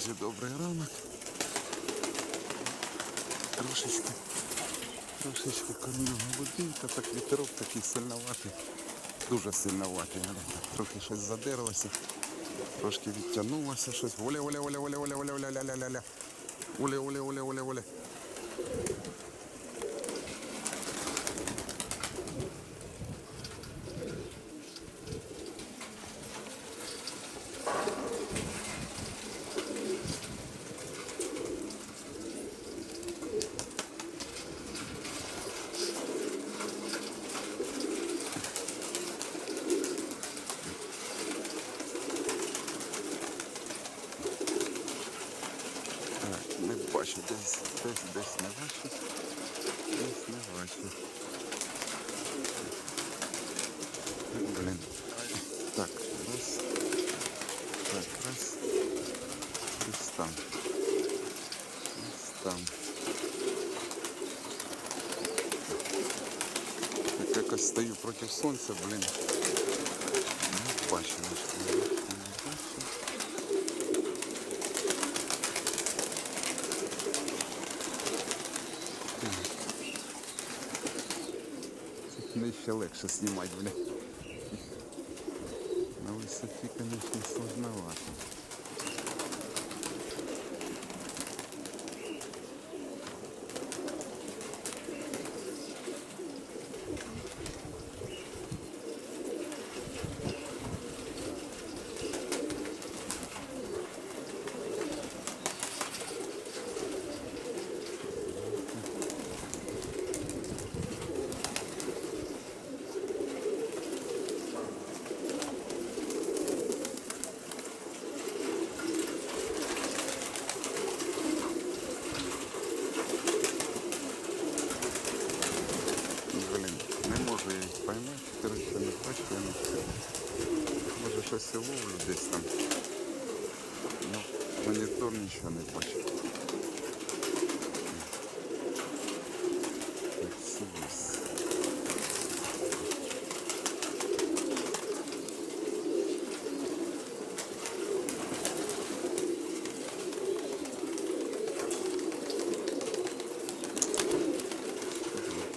Дуже добрий ранок. Трошечки трошечки корінного води, та так вітерок такий сильноватий, дуже сильноватий. Трохи щось задерлося, трошки відтягнулося щось. Оля, оля, оля, оля, оля, оля, оля, ля ля ля ля Оля, оля, оля, оля, оля. Так, не бачу, десь, десь, десь не бачу. Десь не бачу. Блін. Так, раз. Так, раз. Десь там. Десь там. Так якось стою проти сонця, блін. Не бачу, не бачу. Не бачу. Мне ще легше знімати, бля. На висоті, конечно, сложновато. Блін, не і поймати, коротше, не бачу, я не все. Може щось і ловлю десь там. Ну, монітор нічого не бачу. Так, сидись.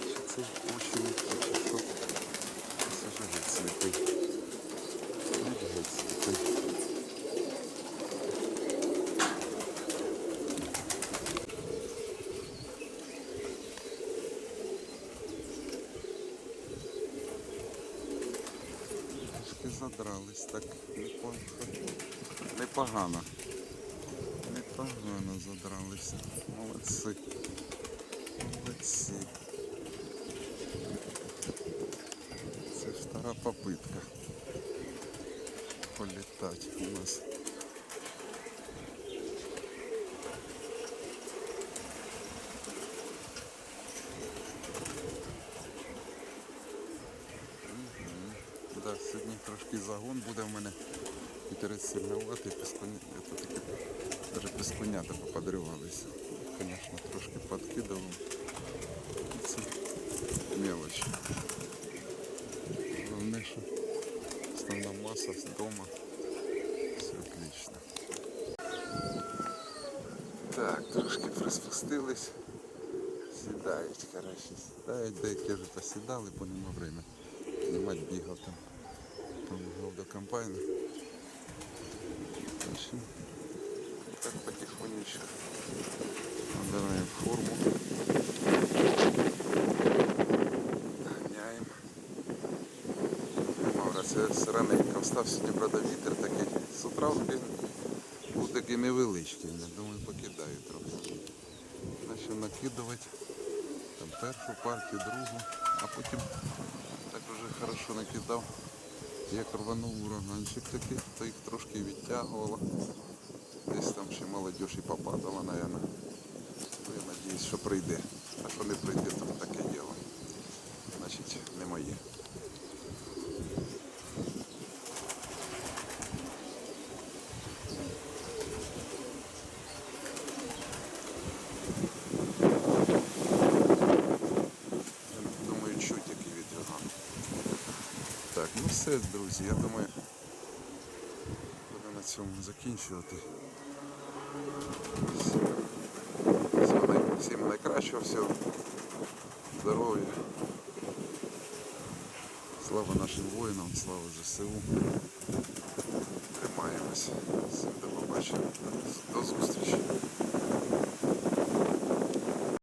Чи це очень чи що? Це ж геть сліпий. Геть сліпий. Трошки задрались, так непогано. Непогано. Задралися. Молодці. Молодці. Це ж стара попытка політати у нас. Трошки загон буде в мене. Вітерець сильноватий, пісконя, навіть пісконята поподрювалися. Звісно, трошки подкидав. Це мелочь. Головне, що основна маса з дома. Все отлично. Так, трошки приспустились. Сідають, коротше, сідають, деякі вже посідали, бо нема время. Знімати бігав там. Помагав до комбайну. В общем, Так потихонечку набираем форму. Гоняем. Мавра, це сираненько. Встав сьогодні, правда, вітер такий. З утра він був такий невеличкий. Я думаю, покидаю трохи. Почав накидувати там першу партію, другу, а потім так вже хорошо накидав. Як рванув ураганчик такий, то їх трошки відтягувало. Десь там ще молодь і попадала, мабуть. Ну, я надіюсь, що прийде. А що не прийде, то таке діло. Значить, не моє. Я думаю, чуть який вітряган. Так, ну все, друзі, я думаю, буду на цьому закінчувати. Всім найкращого, всього здоров'я. Слава нашим воїнам, слава ЗСУ. Тримаємось. Всім до побачення.